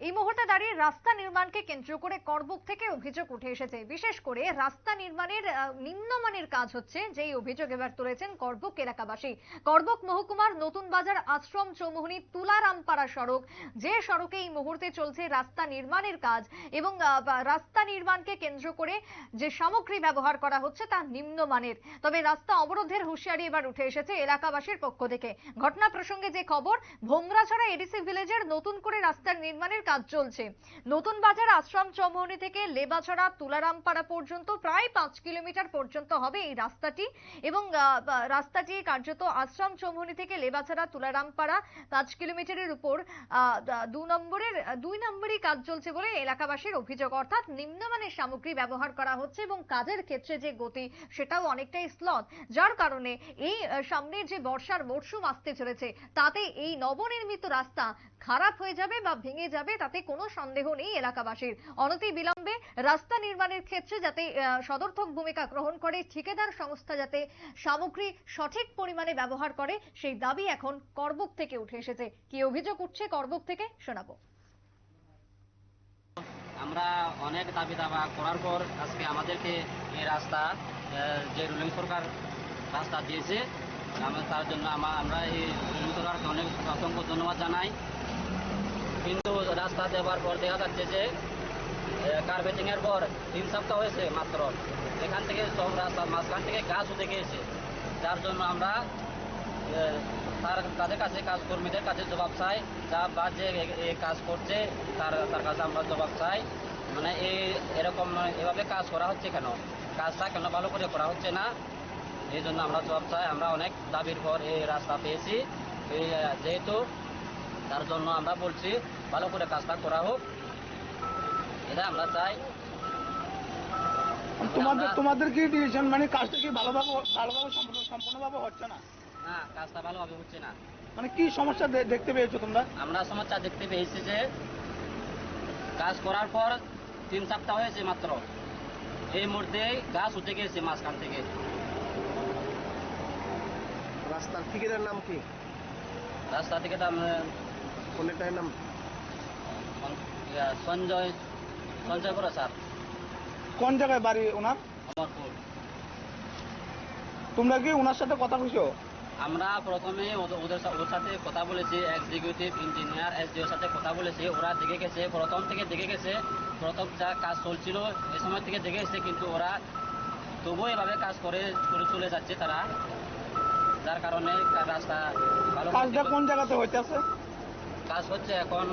এই মুহূর্তে দাঁড়িয়ে রাস্তা নির্মাণকে কেন্দ্র করে করবুক থেকে অভিযোগ উঠে এসেছে। বিশেষ করে রাস্তা নির্মাণের নিম্নমানের কাজ হচ্ছে যেই অভিযোগ এবার তুলেছেন করবুক এলাকাবাসী। করবুক মহকুমার নতুন বাজার আশ্রম চৌমুহনী তুলারামপাড়া সড়ক, যে সড়কে এই মুহূর্তে চলছে রাস্তা নির্মাণের কাজ এবং রাস্তা নির্মাণকে কেন্দ্র করে যে সামগ্রী ব্যবহার করা হচ্ছে তা নিম্নমানের। তবে রাস্তা অবরোধের হুঁশিয়ারি এবার উঠে এসেছে এলাকাবাসীর পক্ষ থেকে। ঘটনা প্রসঙ্গে যে খবর ভোমরাছড়া এডিসি ভিলেজের নতুন করে রাস্তার নির্মাণের কাজ চলছে। নতুন বাজার আশ্রম চৌমুহনী থেকে লেবাছড়া তুলারামপাড়া পর্যন্ত প্রায় পাঁচ কিলোমিটার পর্যন্ত হবে এই রাস্তাটি এবং রাস্তাটি কার্যত আশ্রম চৌমুহনী থেকে লেবাছড়া তুলারামপাড়া পাঁচ কিলোমিটারের উপর দু নম্বরের, দুই নম্বরই কাজ চলছে বলে এলাকাবাসীর অভিযোগ। অর্থাৎ নিম্নমানের সামগ্রী ব্যবহার করা হচ্ছে এবং কাজের ক্ষেত্রে যে গতি সেটাও অনেকটাই স্লথ। যার কারণে এই সামনে যে বর্ষার মরশুম আসতে চলেছে, তাতে এই নবনির্মিত রাস্তা খারাপ হয়ে যাবে বা ভেঙে যাবে তাতে কোনো সন্দেহ নেই এলাকাবাসীর। অনতি বিলম্বে রাস্তা নির্মাণের ক্ষেত্রে যাতে সদর্থক ভূমিকা গ্রহণ করে, ঠিকাদার সংস্থা যাতে সামগ্রী সঠিক পরিমাণে ব্যবহার করে, সেই দাবি এখন করবুক থেকে উঠে এসেছে। কি অভিযোগ উঠছে করবুক থেকে শোনাবো। আমরা অনেক দাবি দাবা করার পর আজকে আমাদেরকে এই রাস্তা যে রুলিং সরকার রাস্তা দিয়েছে তার জন্য আমরা এই রুলিং সরকারকে অনেক অসংখ্য ধন্যবাদ জানাই। কিন্তু রাস্তা দেওয়ার পর দেখা যাচ্ছে যে কার্পেটিং এর পর তিন সপ্তাহ হয়েছে মাত্র। এখান থেকে সব রাস্তা মাঝখান থেকে গাছ উঠে গিয়েছে যার জন্য আমরা তার তাদের কাছে কাজ কর্মীদের কাছে জবাব চাই, যা বা যে কাজ করছে, তার তার কাছে আমরা জবাব চাই। মানে এই এরকম এভাবে কাজ করা হচ্ছে কেন? কাজটা কেন ভালো করে করা হচ্ছে না? এই জন্য আমরা জবাব চাই। আমরা অনেক দাবির পর এই রাস্তা পেয়েছি। যেহেতু তার জন্য আমরা বলছি ভালো করে কাজটা করা হোক। এটা আমরা চাই। তোমাদের তোমাদের কি ডিসিশন মানে কাজটা কি ভালোভাবে ভালোভাবে সম্পূর্ণ সম্পূর্ণভাবে হচ্ছে না? না কাজটা ভালোভাবে হচ্ছে না। মানে কি সমস্যা দেখতে পেয়েছ তোমরা? আমরা সমস্যা দেখতে পেয়েছি যে কাজ করার পর তিন সপ্তাহ হয়েছে মাত্র। এই মধ্যে গাছ উঠে গেছে মাঝখান থেকে। রাস্তার ঠিকাদার নাম কি? রাস্তা থেকে আমরা- নাম সঞ্জয় সঞ্জয় বড় স্যার কোন জায়গায় বাড়ি ওনার অমরপুর তোমরা কি ওনার সাথে কথা কইছো আমরা প্রথমে ওদের ওদের ওর সাথে কথা বলেছি এক্সিকিউটিভ ইঞ্জিনিয়ার এসডিওর সাথে কথা বলেছি ওরা দেখে গেছে প্রথম থেকে দেখে গেছে প্রথম যা কাজ চলছিল এ সময় থেকে দেখে গেছে কিন্তু ওরা তবুও এভাবে কাজ করে করে চলে যাচ্ছে তারা যার কারণে রাস্তা ভালো কাজটা কোন জায়গাতে হইতেছে কাজ হচ্ছে এখন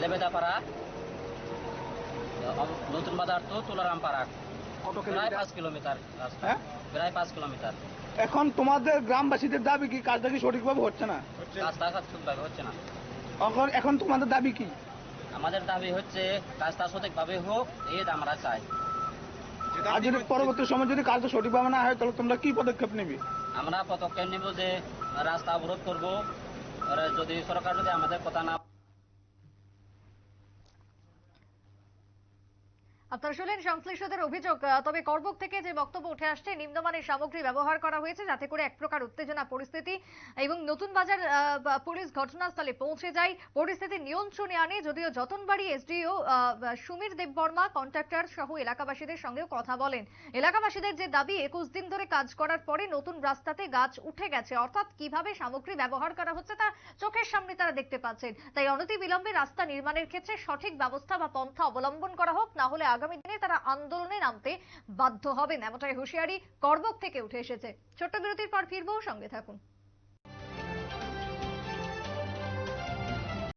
লেবেদাপাড়া নতুন বাজার তো তুলারাম পাড়া কত প্রায় পাঁচ কিলোমিটার রাস্তা। হ্যাঁ? প্রায় পাঁচ কিলোমিটার। এখন তোমাদের গ্রামবাসীদের দাবি কি কাজটা কি সঠিকভাবে হচ্ছে না? কাজটা সঠিকভাবে হচ্ছে না। এখন এখন তোমাদের দাবি কি? আমাদের দাবি হচ্ছে কাজটা সঠিকভাবে হোক এই আমরা চাই। আর যদি পরবর্তী সময় যদি কাজটা সঠিকভাবে না হয় তাহলে তোমরা কি পদক্ষেপ নেবে? আমরা পদক্ষেপ নিব যে রাস্তা অবরোধ করব যদি সরকার যদি আমাদের কথা না আপনারা শুনলেন সংশ্লিষ্টদের অভিযোগ। তবে করবুক থেকে যে বক্তব্য উঠে আসছে, নিম্নমানের সামগ্রী ব্যবহার করা হয়েছে যাতে করে এক প্রকার উত্তেজনা, পরিস্থিতি এবং নতুন বাজার পুলিশ ঘটনাস্থলে পৌঁছে যায়। পরিস্থিতি নিয়ন্ত্রণে আনে, যদিও যতনবাড়ি এসডিও সুমির দেববর্মা, কন্ট্রাক্টর সহ এলাকাবাসীদের সঙ্গেও কথা বলেন। এলাকাবাসীদের যে দাবি, একুশ দিন ধরে কাজ করার পরে নতুন রাস্তাতে গাছ উঠে গেছে। অর্থাৎ কীভাবে সামগ্রী ব্যবহার করা হচ্ছে তা চোখের সামনে তারা দেখতে পাচ্ছেন। তাই অনতি বিলম্বে রাস্তা নির্মাণের ক্ষেত্রে সঠিক ব্যবস্থা বা পন্থা অবলম্বন করা হোক, না হলে আগামী দিনে তারা আন্দোলনে নামতে বাধ্য হবেন, এমনটাই হুঁশিয়ারি করবক থেকে উঠে এসেছে। ছোট্ট বিরতির পর ফিরবো, সঙ্গে থাকুন।